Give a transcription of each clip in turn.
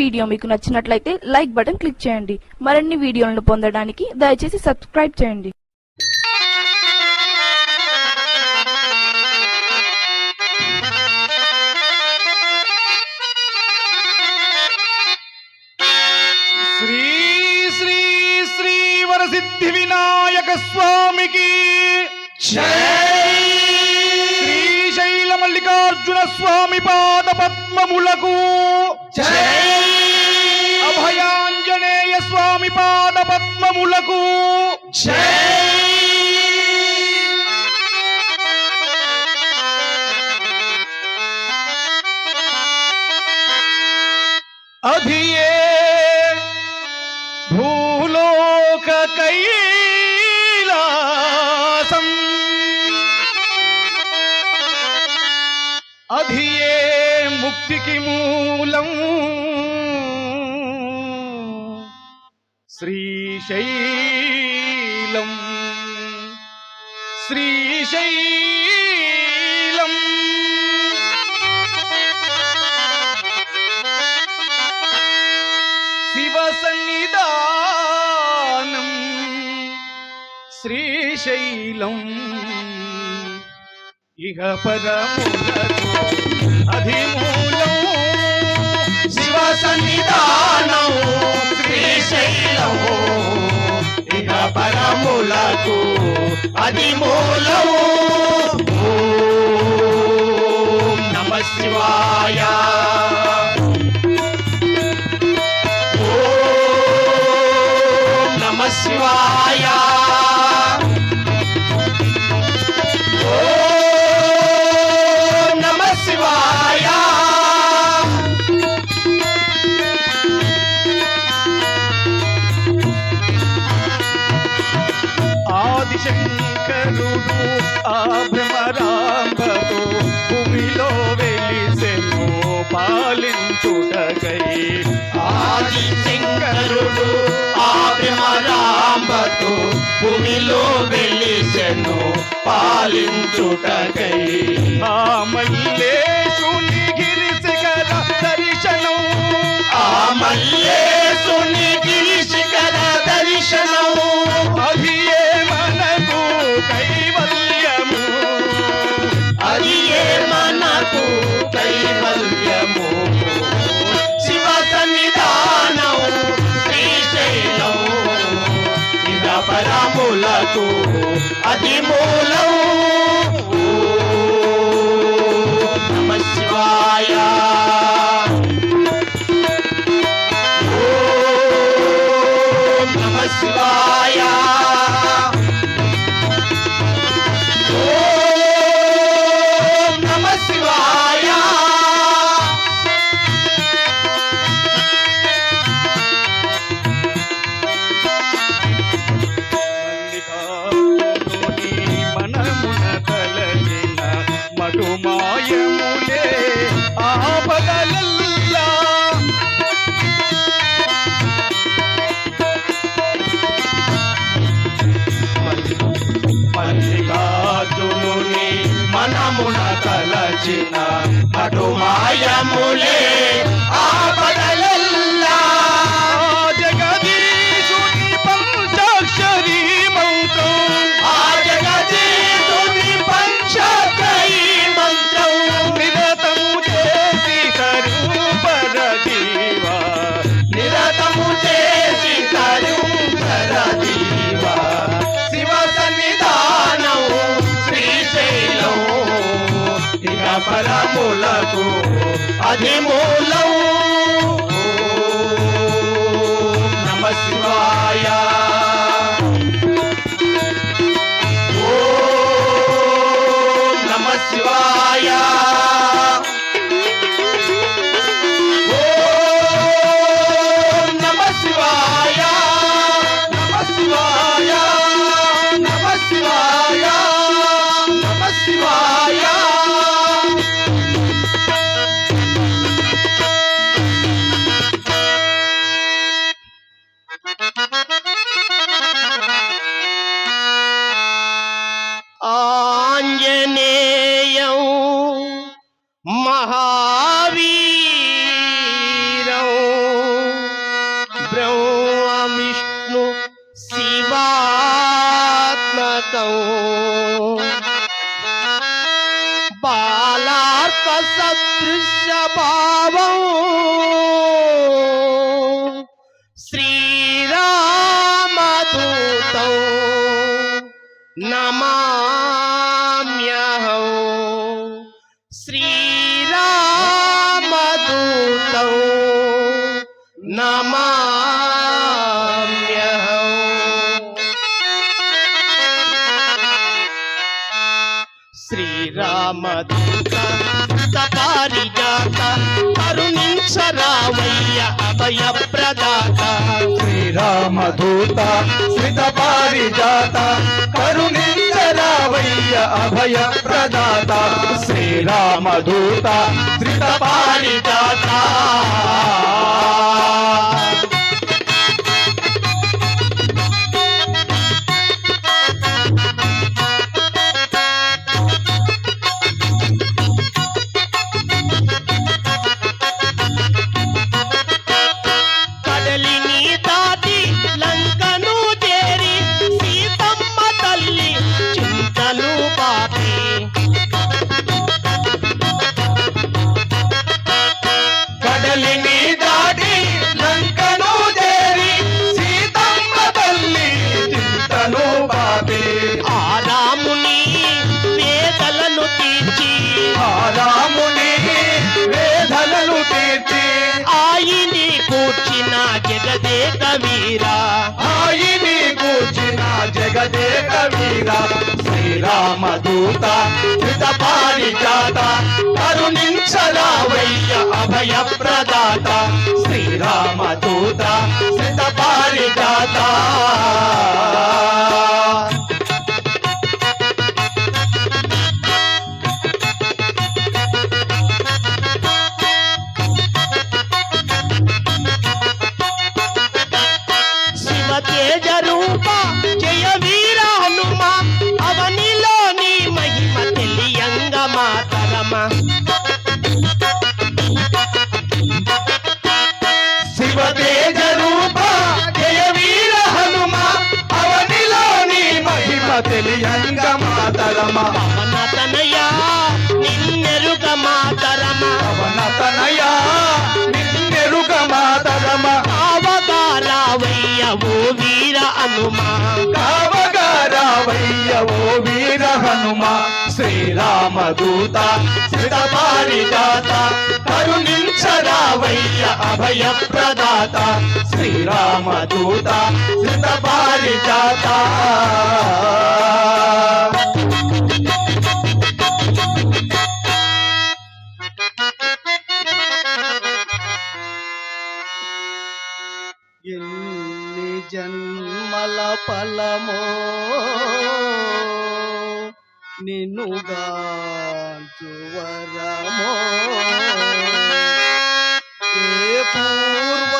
Video మీకు నచ్చినట్లయితే like button click చేయండి. మరిన్ని వీడియోలను పొందడానికి దయచేసి సబ్స్క్రైబ్ చేయండి. శ్రీ శ్రీ శ్రీ వరసిద్ధి వినాయక స్వామికి శ్రీశైల మల్లికార్జున స్వామి పాద పద్మములకు అభయాంజనేయ పాద పద్మములకు అధియే భూలోక కైలాసం అధియే శ్రీశైలం. శ్రీశైలం. శివ సన్నిధానం. శ్రీశైలం. ఇహ పరములకు అధిమూలం శివ సన్నిధానం. శైలము ఇక పరములకు అది మూలము. నమ శివాయ. శంకరుడు ఆ భ్రమరాంబతో భూమిలో వెలిసెను పాలించుటకై. ఆది శంకరుడు ఆ ఆభ్రమరాంబతో భూమిలో వెలిసెను పాలించుటకై. ఆ మల్లేశుని గిరి శిఖర దర్శనం. ఆ మల్లే అది ఆంజనేయం మహావీ శ్రీరామదూతం నమామ్యహం శ్రీరామదూత పారిజాత కరుణించరావయ్య అభయ ప్రదాత శ్రీరామదూత శ్రిత పారిజాత కరుణించరావయ్య అభయ ప్రదాత శ్రీరామదూత శ్రిత పారిజాత జగదేక వీరా. ఆయిని కూర్చిన జగదేక శ్రీరామ దూత శ్రిత పారిజాత కరుణించరావయ్య అభయ ప్రదాత. శ్రీరామ దూత శ్రిత పారిజాత మాతరమ పవన తనయ నిన్నెరుగ మాతరమ పవన తనయ నిన్నెరుక మాతరమ అవగారావయ్య ఓ వీర హనుమా. కావగారావయ్య ఓ వీర హనుమ. శ్రీరామదూత శ్రిత పారిజాత కరుణించరావయ్య అభయ ప్రదాత. శ్రీరామ దూత పారిజాత ఫలమో ఫలమో నిన్నుగాంచువరమో ఏ పూర్వ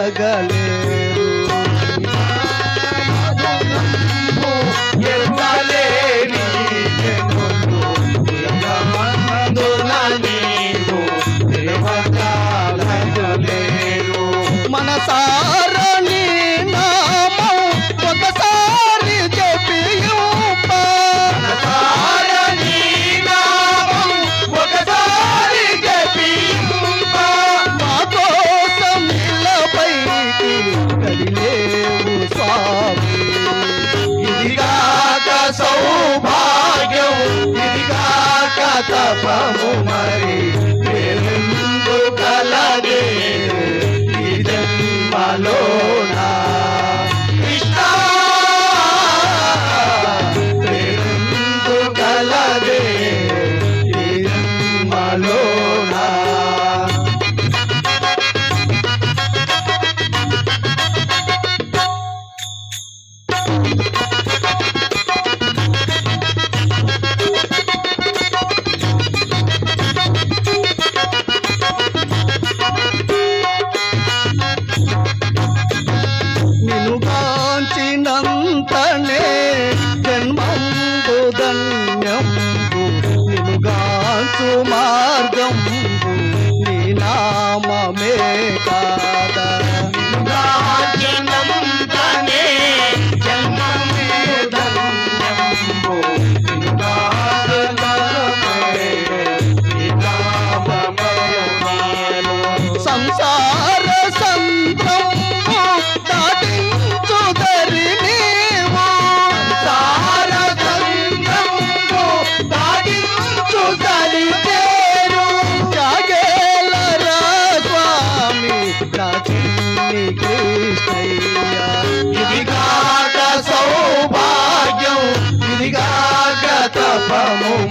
ಆಗಲೇ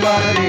তোমারে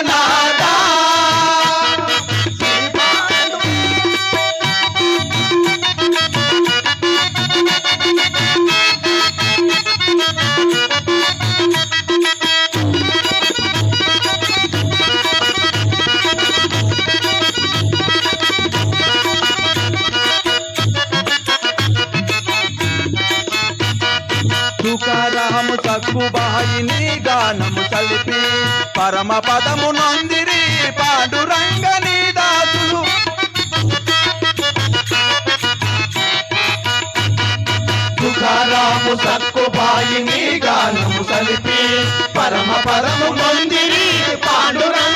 పరమ పదము నొందిరి పాండురంగని దాసులు తుకారాము సక్కుబాయిని గానము సలిపి పరమ పరము నొందిరి పాండురంగ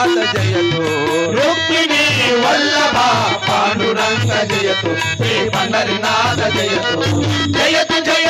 పండరినాథ జయతు రుక్మిణి వల్లభ పాండురంగ జయతు శ్రీ పండరినాథ జయతు. జయతు జయతు. రంగనాథ